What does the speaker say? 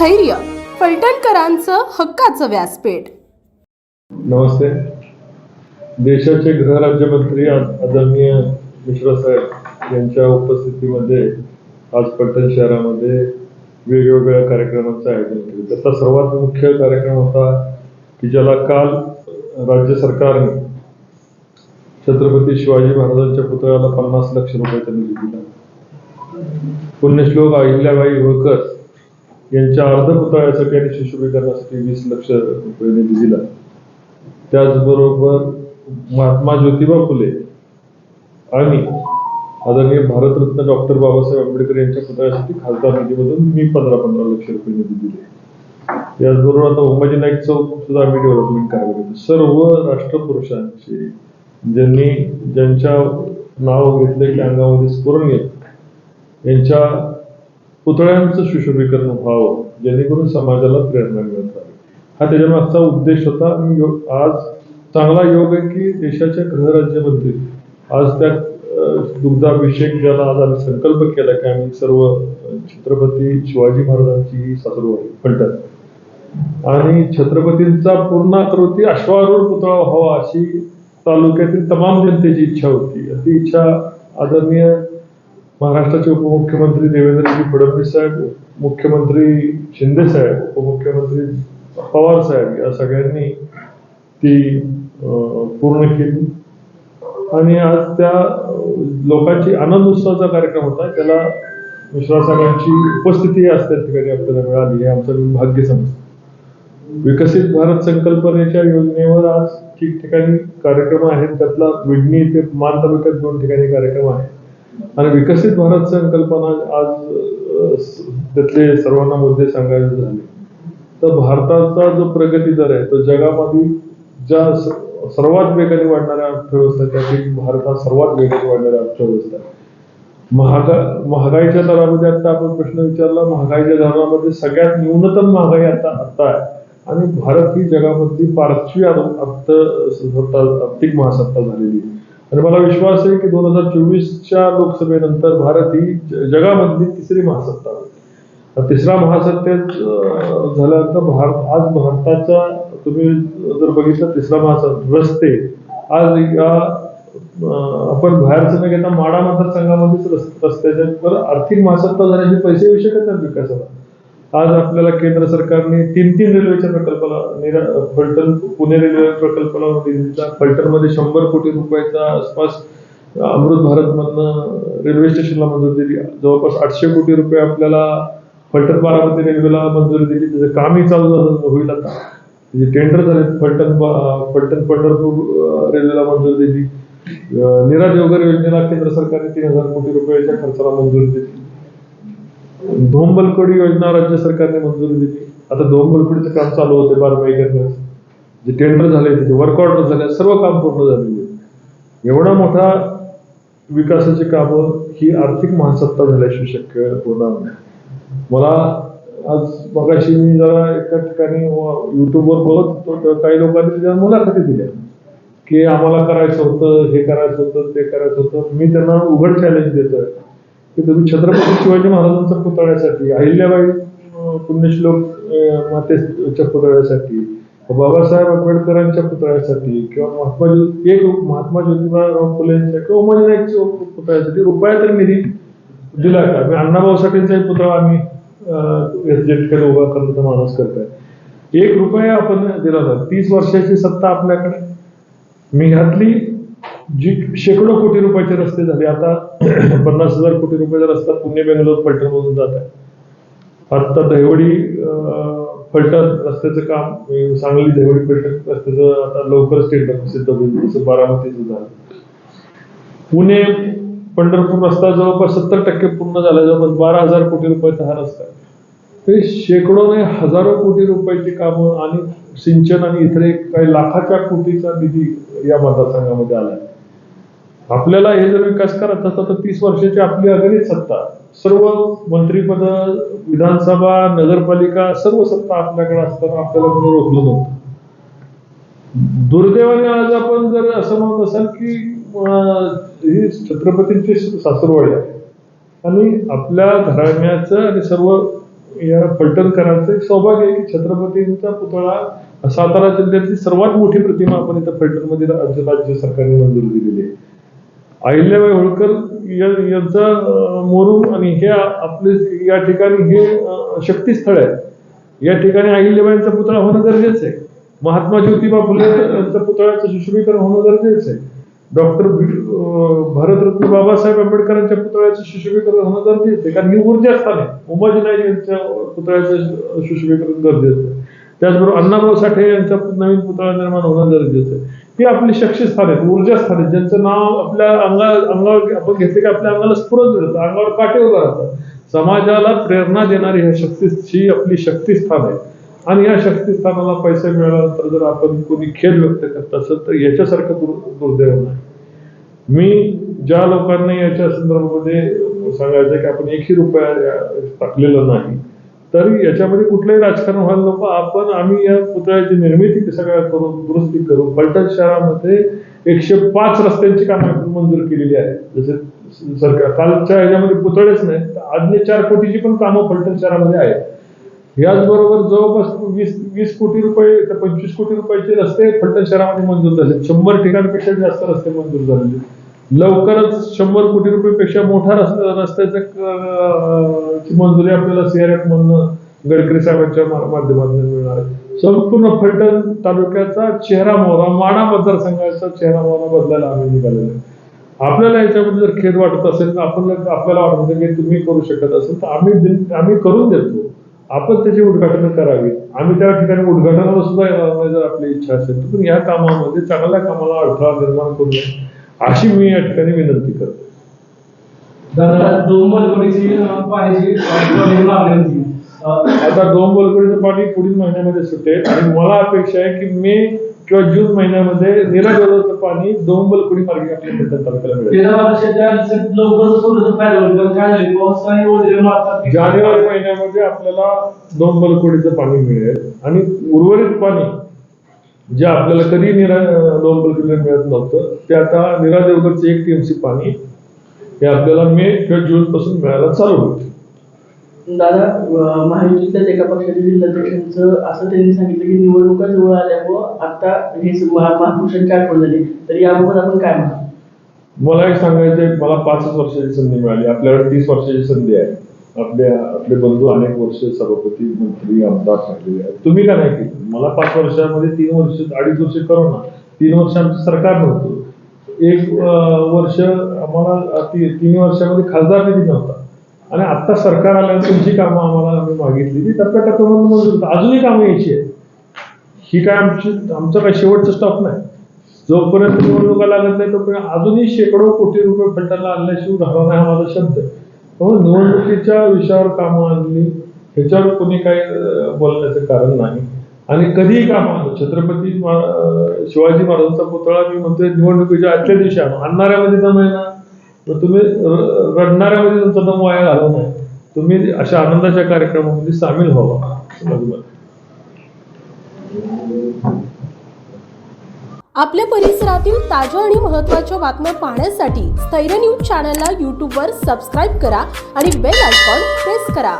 स्थैर्य फलटणकरांचं हक्काचं व्यासपीठ. नमस्ते. देशाचे गृहराज्यमंत्री आदरणीय मिश्रा साहेब यांच्या उपस्थितीमध्ये आज पलटण शहरामध्ये वेगवेगळ्या कार्यक्रमांचं आयोजन केलं. त्याचा सर्वात मुख्य कार्यक्रम होता की ज्याला काल राज्य सरकारने छत्रपती शिवाजी महाराजांच्या पुतळ्याला पन्नास लक्ष रुपयाचा निधी दिला. पुण्यश्लोक अहिल्याबाई होळकर यांच्या अर्ध पुतळ्यासाठी आणि शिशुभीकरणासाठी वीस लक्ष रुपये निधी दिला त्याचबरोबर महात्मा ज्योतिबा फुले आणि आदरणीय भारतरत्न डॉक्टर बाबासाहेब आंबेडकर यांच्या पुतळ्यासाठी खासदार निधीमधून मी पंधरा पंधरा लक्ष रुपये निधी दिले त्याचबरोबर आता उमाजी नाईक चौक सुद्धा आम्ही डेव्हलपमेंट करायला सर्व राष्ट्रपुरुषांचे ज्यांनी ज्यांच्या नाव घेतले की अंगामध्ये स्फुरण येत यांच्या पुतळ्यांचं सुशोभीकरण व्हावं जेणेकरून समाजाला प्रेरणा मिळत राहील हा त्याच्यामागचा उद्देश होता आणि आज चांगला योग आहे की देशाच्या गृहराज्यमंत्री आज त्या दुग्धाभिषेक ज्याला आज आम्ही संकल्प केला की आम्ही सर्व छत्रपती शिवाजी महाराजांची सासरवाडी म्हणतात. आणि छत्रपतींचा पूर्णाकृती अश्वारूढ पुतळा व्हावा अशी तालुक्यातील तमाम जनतेची इच्छा होती. ती इच्छा आदरणीय महाराष्ट्राचे उपमुख्यमंत्री देवेंद्रजी फडणवीस साहेब मुख्यमंत्री शिंदे साहेब उपमुख्यमंत्री पवार साहेब या सगळ्यांनी ती पूर्ण केली. आणि आज त्या लोकांची आनंद उत्सवाचा कार्यक्रम होता. त्याला मिश्रा साहेबांची उपस्थिती आज त्या ठिकाणी आपल्याला मिळाली. हे आमचं भाग्य समजतो. विकसित भारत संकल्पनेच्या योजनेवर आज ठिकठिकाणी कार्यक्रम आहेत. त्यातला विडणी ते मान तालुक्यात दोन ठिकाणी कार्यक्रम आहे आणि विकसित भारत संकल्पना आज त्यातले सर्वांना मुद्दे सांगायचे झाले तर भारताचा जो प्रगती दर आहे तो जगामध्ये ज्या सर्वात वेगाने वाढणाऱ्या अर्थव्यवस्था त्यातील भारत हा सर्वात वेगाने वाढणाऱ्या अर्थव्यवस्था आहे महागा महागाईच्या दरामध्ये आता आपण प्रश्न विचारला महागाईच्या दरामध्ये सगळ्यात न्यूनतम महागाई आता आता आहे आणि भारत ही जगामधली पाचवी अर्थ आर्थिक महासत्ता झालेली आहे आणि मला विश्वास आहे की दोन हजार चोवीसच्या लोकसभेनंतर भारत ही ज- जगामधली तिसरी महासत्ता होईल. तिसरा महासत्तेत झाल्यानंतर भारत आज भारताचा तुम्ही जर बघितलं तिसरा महासत्ता रस्ते आज या आपण बाहेरचं न घेता माडा मतदारसंघामध्येच रस्त्याच्या आर्थिक महासत्ता झाल्याचे पैसे येऊ नाही विकासाला. आज आपल्याला केंद्र सरकारने तीन तीन रेल्वेच्या प्रकल्पाला निरा फलटण पुणे रेल्वे प्रकल्पाला दिला फलटणमध्ये शंभर कोटी रुपयाचा आसपास अमृत भारत मधनं रेल्वे स्टेशनला मंजुरी दिली. जवळपास आठशे कोटी रुपये आपल्याला फलटण बारामती रेल्वेला मंजुरी दिली. त्याचं कामही चालू झालं होईल आता. म्हणजे टेंडर झाले फलटण बा- फलटण पंढरपूर रेल्वेला मंजुरी दिली. निराज नीरा देवघर योजनेला केंद्र सरकारने तीन हजार कोटी रुपयाच्या खर्चाला मंजुरी दिली. धोंबलकोडी योजना राज्य सरकारने मंजुरी दिली. आता धोंबलकोडीचं काम चालू होते बारमाही करण्याचं जे टेंडर झाले त्याचे वर्क ऑर्डर झाले सर्व काम पूर्ण झालेले एवढा मोठा विकासाची कामं ही आर्थिक महासत्ता झाल्याशिवाय शक्य होणार नाही. मला आज मगाशी मी जरा एका ठिकाणी युट्यूबवर बोलत होतो तेव्हा काही लोकांनी त्याच्या मुलाखती दिल्या. की आम्हाला करायचं होतं हे करायचं होतं ते करायचं होतं. मी त्यांना उघड चॅलेंज देतोय. की तुम्ही छत्रपती शिवाजी महाराजांच्या पुतळ्यासाठी अहिल्याबाई पुण्यश्लोक मातेच्या पुतळ्यासाठी बाबासाहेब आंबेडकरांच्या पुतळ्यासाठी किंवा महात्मा ज्यो एक महात्मा ज्योतिबाराव फुलेंच्या किंवा उमाजी नाईकच्या पुतळ्यासाठी रुपया तरी निधी दिला का? मी अण्णाभाऊ साठेंचाही पुतळा आम्ही अं, ठिकाणी उभा करण्याचा माणूस करताय. एक रुपया आपण दिला होता. तीस वर्षाची सत्ता आपल्याकडे. मी घातली जी शेकडो कोटी रुपयाचे रस्ते झाले. आता पन्नास हजार कोटी रुपयाचा रस्ता पुणे बेंगलोर फलटण मधून जात आहे आता दहिवडी फलटण रस्त्याचं काम सांगली दहिवडी फलटण रस्त्याचं आता लवकरच टेंडर प्रसिद्ध होईल जसं बारामतीचं झालं. पुणे पंढरपूर रस्ता जवळपास सत्तर टक्के पूर्ण झाला जवळपास बारा हजार कोटी रुपयाचा हा रस्ता आहे. ते शेकडो नाही हजारो कोटी रुपयाची कामं आणि सिंचन आणि इतर काही लाखाच्या कोटीचा निधी या मतदारसंघामध्ये आहे आपल्याला हे जर विकास करायचा असता तर तीस वर्षाची आपली अगणित सत्ता. सर्व मंत्रिपद विधानसभा नगरपालिका सर्व सत्ता आपल्याकडे असताना आपल्याला कोणी रोखलं नव्हतं. दुर्दैवाने आज आपण जर असं म्हणत असाल की ही छत्रपतींची सासरवाडी आहे. आणि आपल्या घराण्याचं आणि सर्व या फलटणकरांचं एक सौभाग्य आहे की छत्रपतींचा पुतळा सातारा जिल्ह्यातली सर्वात मोठी प्रतिमा आपण इथं फलटणमध्ये राज्य राज्य सरकारने मंजुरी दिलेली आहे. अहिल्याबाई होळकर यांचा मोरूम आणि हे आपले या ठिकाणी हे शक्तीस्थळ आहे. या ठिकाणी अहिल्याबाईंचा पुतळा होणं गरजेचं आहे. महात्मा ज्योतिबा फुले यांच्या पुतळ्याचं सुशोभीकरण होणं गरजेचं आहे. डॉक्टर भारतरत्न बाबासाहेब आंबेडकरांच्या पुतळ्याचं सुशोभीकरण होणं गरजेचं आहे. कारण ही ऊर्जा स्थान आहे. उमाजी नाईक यांच्या पुतळ्याचं सुशोभीकरण गरजेचं आहे. त्याचबरोबर अण्णाभाऊ साठे यांचा नवीन पुतळा निर्माण होणं गरजेचं आहे. ही आपली शक्तीस्थान आहेत ऊर्जा स्थान आहेत. ज्यांचं नाव आपल्या अंगा अंगावर आपण घेतले की आपल्या अंगाला स्फुरत मिळतं अंगावर काटे उभं राहतात. समाजाला प्रेरणा देणारी ह्या शक्तीची आपली शक्तिस्थान आहे. आणि या शक्तिस्थानाला पैसे मिळाल्यानंतर जर आपण कोणी खेद व्यक्त करत असेल तर याच्यासारखं दुर दुर्दैव नाही. मी ज्या लोकांना याच्या संदर्भामध्ये सांगायचं की आपण एकही रुपया टाकलेला नाही. तरी याच्यामध्ये कुठलंही राजकारण व्हायला नको. आपण आम्ही या पुतळ्याची निर्मिती सगळ्या करू दुरुस्ती करू पलटण शहरामध्ये एकशे पाच रस्त्यांची कामं मंजूर केलेली आहे जसे सरकार कालच्या ह्याच्यामध्ये पुतळेच नाही तर आजने चार कोटीची पण कामं पलटण शहरामध्ये आहेत. याचबरोबर जवळपास वीस वीस कोटी रुपये तर पंचवीस कोटी रुपयाचे रस्ते फलटण शहरामध्ये मंजूर झाले. शंभर ठिकाणपेक्षा जास्त रस्ते मंजूर झालेले. लवकरच शंभर कोटी रुपयेपेक्षा मोठा रस्ता रस्त्याचं मंजुरी आपल्याला सीआरएफ मधनं गडकरी साहेबांच्या माध्यमातून मिळणार आहे. संपूर्ण फलटण तालुक्याचा चेहरा मोहरा माडा मतदारसंघाचा चेहरा मोहरा बदलायला आम्ही निघालेलो आहे. आपल्याला याच्यामध्ये जर खेद वाटत असेल तर आपण आपल्याला वाटत असेल की तुम्ही करू शकत असेल तर आम्ही आम्ही करून देतो. आपण त्याची उद्घाटन करावी. आम्ही त्या ठिकाणी उद्घाटनाला सुद्धा जर आपली इच्छा असेल तर या कामामध्ये चांगल्या कामाला अडथळा निर्माण करू नये. अशी मी या ठिकाणी विनंती करतो. आता दोन बोलकडीचं पाणी पुढील महिन्यामध्ये सुटेल आणि मला अपेक्षा आहे की मे किंवा जून महिन्यामध्ये निराजोगाचं पाणी दोन बोलकुडी मार्गे आपल्या फलटण तालुक्याला मिळेल. जानेवारी महिन्यामध्ये आपल्याला दोन बलकोडीचं पाणी मिळेल आणि उर्वरित पाणी जे आपल्याला कधी निरा दोन बलकोडीला मिळत नव्हतं ते आता निरा देवगडचं एक टीएमसी पाणी हे आपल्याला मे किंवा जून पासून मिळायला चालू होईल दादा महायुतीतल्याच एका पक्षाच्या जिल्हाध्यक्षांचं असं त्यांनी सांगितलं की निवडणुका जवळ आल्यामुळं आता हे महापुरुषांची आठवण झाली. तर याबाबत आपण काय म्हणतो मला एक सांगायचं मला पाचच वर्षाची संधी मिळाली. आपल्याकडे तीस वर्षाची संधी आहे. आपल्या आपले बंधू अनेक वर्ष सभापती मंत्री आमदार राहिलेले आहेत. तुम्ही का नाही केलं? मला पाच वर्षामध्ये तीन वर्ष अडीच वर्ष करोना. तीन वर्ष आमचं सरकार नव्हतं. एक वर्ष आम्हाला ती- तीन वर्षामध्ये खासदार निधी नव्हता. आणि आत्ता सरकार आल्यानंतर तुमची कामं आम्हाला आम्ही मागितली ती टप्प्याटप्प्यामध्ये मंजूर होतं. अजूनही कामं यायची आहे ही काय आमची आमचं काय शेवटचं स्टॉप नाही. जोपर्यंत निवडणुका लागत नाही तोपर्यंत अजूनही शेकडो कोटी रुपये फंडाला आणल्याशिवाय राहणार नाही हा माझा शब्द हो, निवडणुकीच्या विषयावर कामं आणली. ह्याच्यावर कोणी काही बोलण्याचं कारण नाही. आणि कधीही कामं आणलं. छत्रपती शिवाजी महाराजांचा पुतळा मी म्हणतोय निवडणुकीच्या आजच्या दिवशी आणू. आणणाऱ्यामध्ये दम आहे ना तर तुम्ही रडणाऱ्यामध्ये तुमचा दम वाया घालवू नाही. तुम्ही अशा आनंदाच्या कार्यक्रमामध्ये सामील व्हावा. आपल्या परिसरातील ताज्या आणि महत्त्वाच्या बातम्या पाहण्यासाठी स्थैर्य न्यूज चॅनलला यूट्यूबवर सबस्क्राईब करा आणि बेल आयकॉन प्रेस करा.